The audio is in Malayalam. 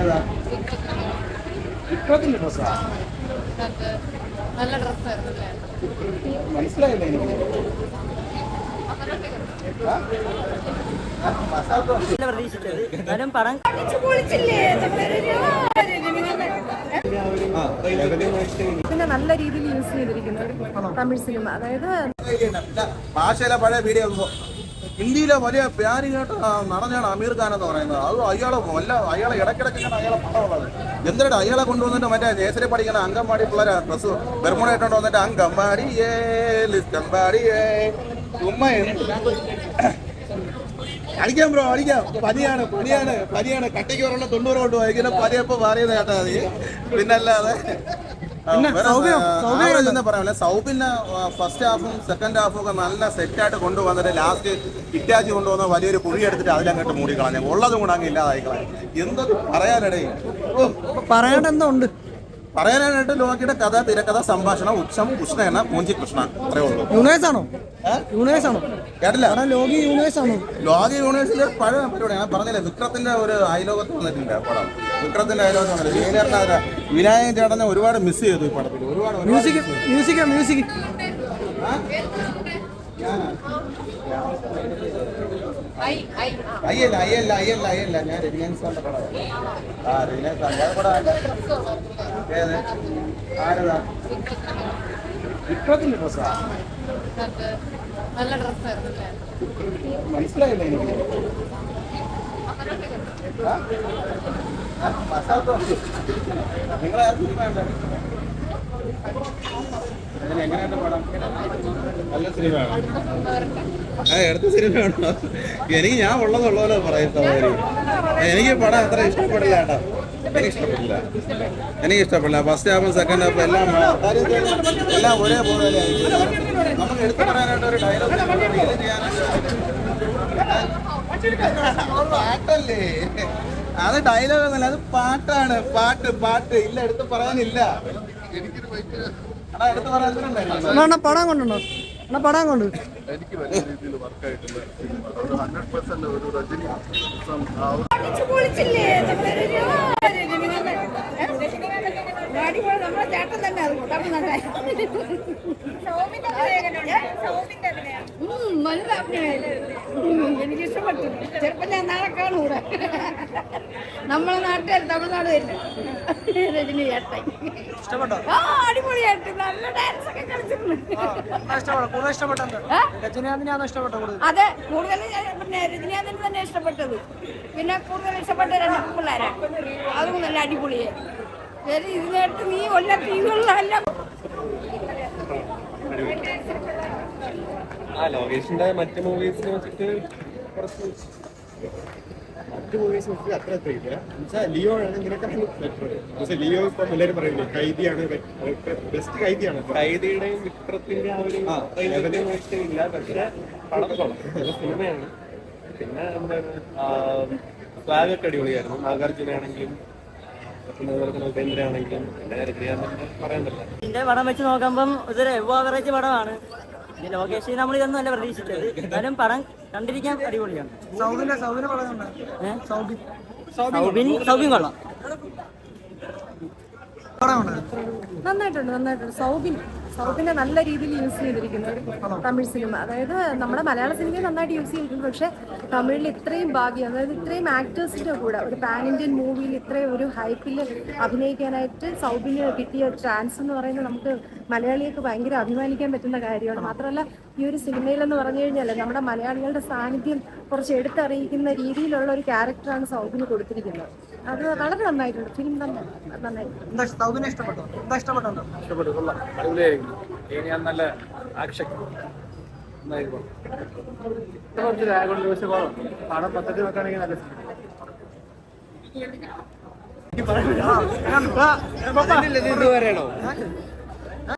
ആരതാ ഡ്രസ്സാ നല്ല ഡ്രസ്സായിരുന്നു മനസ്സിലായില്ല എനിക്ക്? പ്രതീക്ഷിച്ചത്. എന്നാലും പടം പിന്നെ നല്ല രീതിയിൽ യൂസ് ചെയ്തിരിക്കുന്ന തമിഴ് സിനിമ. അതായത് ഭാഷയിലെ പഴയ വീഡിയോ ഹിന്ദിയിലെ വലിയ പ്യാരി കേട്ട നടനാണ് അമീർ ഖാൻ എന്ന് പറയുന്നത്. അത് അയാളെ വല്ല അയാളെ ഇടയ്ക്കിടയ്ക്ക് അയാളെ പടമുള്ളത് എന്തിനാണ് അയാളെ കൊണ്ടുവന്നിട്ട് മറ്റേ നേസരി പഠിക്കുന്ന അങ്കമ്പാടി പിള്ളേരെ ഡ്രസ് ബെർമുട വന്നിട്ട് അങ്കമ്പാടി ഏ ഏ അടിക്കാം ബ്രോ അടിക്കാം. പനിയാണ് പനിയാണ് പനിയാണ്. കട്ടയ്ക്ക് പറഞ്ഞ തൊണ്ണൂറ് കൊണ്ട് പനിയപ്പോ മാറിയത് കേട്ടാ മതി. പിന്നല്ലാതെ ഒന്നും സൗബിന് ഫസ്റ്റ് ഹാഫും സെക്കൻഡ് ഹാഫും ഒക്കെ നല്ല സെറ്റായിട്ട് കൊണ്ടുവന്നിട്ട് ലാസ്റ്റ് ഇറ്റാച്ച് കൊണ്ടുവന്ന വലിയൊരു കുഴി എടുത്തിട്ട് അതിലങ്ങോട്ട് മൂടി കളഞ്ഞു ഉള്ളതും കൂടെ അങ്ങ് ഇല്ലാതായി കളഞ്ഞു. എന്തൊക്കെ പറയാനിടേ? പറയാണ്ട് ഉണ്ട്. പറയാനായിട്ട് ലോകിയുടെ കഥ തിരക്കഥ സംഭാഷണം ഉച്ചം കൃഷ്ണ മൂഞ്ചി കൃഷ്ണ അത്രേ ഉള്ളൂ. യൂണിവേഴ്സ് ആണോ? യൂണിവേഴ്സ് ആണോ കേട്ടില്ല ലോകി യൂണിവേഴ്സ് ആണോ ലോക യൂണിവേഴ്സിലെ പഴയ പരിപാടി ഞാൻ പറഞ്ഞില്ലേ വിക്രത്തിന്റെ ഒരു അയലോകത്ത് വന്നിട്ടുണ്ട് പടം. വിക്രത്തിന്റെ അയലോകത്ത് വന്നിട്ട് ജയിലറിന്റെ അതിന് വിനായകൻ ചേട്ടനെ ഒരുപാട് മിസ് ചെയ്തു ഈ പടത്തിൽ. ഒരുപാട് മ്യൂസിക് മ്യൂസിക് മ്യൂസിക് അയ്യല്ല അയ്യല്ല അയ്യല്ല അയ്യല്ല ഞാൻ രജനീകാന്ത് സാറിന്റെ പടമാണ് ആ രജനീകാന്ത് സാറിന്റെ പടം ഏത്? ആരതാ? വിക്രത്തിന്റെ ഡ്രസ്സാ? നല്ല ഡ്രസ്സായിരുന്നു മനസ്സിലായില്ല എനിക്ക്. നിങ്ങളെ എങ്ങനെയുണ്ട് പടം? നല്ല സിനിമയാണ്. എടുത്ത സിനിമയാണോ എനിക്ക് ഞാൻ ഉള്ളതുള്ള പോലെ പറയുന്നത് എനിക്ക് പടം അത്ര ഇഷ്ടപ്പെടില്ല കേട്ടോ. എനിക്ക് ഇഷ്ടപ്പെട്ടില്ല എനിക്ക് ഇഷ്ടപ്പെടില്ല ഫസ്റ്റ് ഹാഫും സെക്കൻഡ് ഹാഫും എല്ലാം എല്ലാം ഒരേപോലെ നമുക്ക് എടുത്തു പറയാനായിട്ട് ഒരു ഡയലോഗ് പാട്ടല്ലേ അത് ഡയലോഗ് ഒന്നല്ല അത് പാട്ടാണ്. പാട്ട് പാട്ട്. ഇല്ല എടുത്ത് പറയാനില്ല. അടാ എടുത്ത് പറയാൻ പടം കൊണ്ടുണ്ടോ അണ്ണാ പടാൻ കൊണ്ട്. എനിക്ക് വലിയ രീതിയിൽ വർക്ക് ഒരു ഹൺഡ്രഡ് പെർസെന്റ് ഒരു രജനി സം- നമ്മുടെ ചേട്ടൻ തന്നെ നല്ല. എനിക്ക് ഇഷ്ടപ്പെട്ടു ചെറുപ്പം ഞാൻ നാളെ കാണൂടെ നമ്മളെ നാട്ടിൽ തമിഴ്നാട് തന്നെ രജനി ചേട്ടൻ. ഇഷ്ടപ്പെട്ടോ? ആ അടിപൊളിയായിട്ട് നല്ല ഡാൻസ് ഒക്കെ കളിച്ചിട്ടുണ്ട്. അതെ കൂടുതൽ ഞാൻ പിന്നെ രജനീകാന്തിന് തന്നെ ഇഷ്ടപ്പെട്ടത്. പിന്നെ കൂടുതൽ ഇഷ്ടപ്പെട്ട രണ്ട് പിള്ളേരാണ് അതും നല്ല അടിപൊളിയെ ശരി നീ കൊല്ല ടി വികളിലല്ല ആ ലോകേഷിന്റെ മറ്റ് മൂവീസിനെ വെച്ചിട്ട് കുറച്ച് മറ്റു മൂവീസ് അത്ര എന്നുവെച്ചാൽ ലിയോ ആണ് ഇതിനേക്കാളും ബെറ്റർ ലിയോ ഇപ്പൊ എല്ലാവരും പറയുന്നത് കൈദിയാണ് ബെസ്റ്റ് കൈദിയാണ് ഇപ്പൊ. കൈദിയുടെയും വിക്രത്തിന്റെ ആ ഒരു ലെവലിൽ ഇല്ല പക്ഷെ പടം കൊള്ളാം. സിനിമയാണ് പിന്നെ എന്താണ് ഫ്ലാഗ് ഒക്കെ അടിപൊളിയായിരുന്നു. നാഗാർജുന ആണെങ്കിലും പിന്നെ അതുപോലെ തന്നെ ഉപേന്ദ്ര ആണെങ്കിലും പിന്നെ രജനീകാന്തിന്റെ പറയാൻ പറ്റില്ല ഇതിന്റെ പടം വെച്ച് നോക്കുമ്പം ഇതൊരു എവോ ആവറേജ് പടമാണ്. പിന്നെ ലോകേഷ് നമ്മൾ ഇതൊന്നും അല്ല പ്രതീക്ഷിച്ചത്. എന്നാലും പടം കണ്ടിരിക്കാൻ അടിപൊളിയാണ്. സൗബിൻ കൊള്ളാം. നന്നായിട്ടുണ്ട് നന്നായിട്ടുണ്ട്. സൗബിൻ. സൗബിനെ നല്ല രീതിയിൽ യൂസ് ചെയ്തിരിക്കുന്ന തമിഴ് സിനിമ അതായത് നമ്മുടെ മലയാള സിനിമയെ നന്നായിട്ട് യൂസ് ചെയ്തിട്ടുണ്ട് പക്ഷെ തമിഴിൽ ഇത്രയും ഭാഗ്യം അതായത് ഇത്രയും ആക്ടേഴ്സിന്റെ കൂടെ ഒരു പാൻ ഇന്ത്യൻ മൂവിയിൽ ഇത്രയും ഒരു ഹൈപ്പിൽ അഭിനയിക്കാനായിട്ട് സൗബിന് കിട്ടിയ ചാൻസ് എന്ന് പറയുന്നത് നമുക്ക് മലയാളികൾക്ക് ഭയങ്കര അഭിമാനിക്കാൻ പറ്റുന്ന കാര്യമാണ്. മാത്രമല്ല ഈ ഒരു സിനിമയിലെന്ന് പറഞ്ഞു കഴിഞ്ഞാൽ നമ്മുടെ മലയാളികളുടെ സാന്നിധ്യം കുറച്ച് എടുത്തറിയിക്കുന്ന രീതിയിലുള്ള ഒരു ക്യാരക്ടറാണ് സൗബിന് കൊടുത്തിരിക്കുന്നത്. അത് വളരെ നന്നായിട്ടുണ്ട്. ഫിലിം തന്നെ നന്നായിട്ടുണ്ട്. ഇനി ഞാൻ നല്ല ആക്ഷൻ കുറച്ച് രാഗുണ്ട് പക്ഷെ പടം പദ്ധതി നോക്കുകയാണെങ്കിൽ നല്ല പറയണോ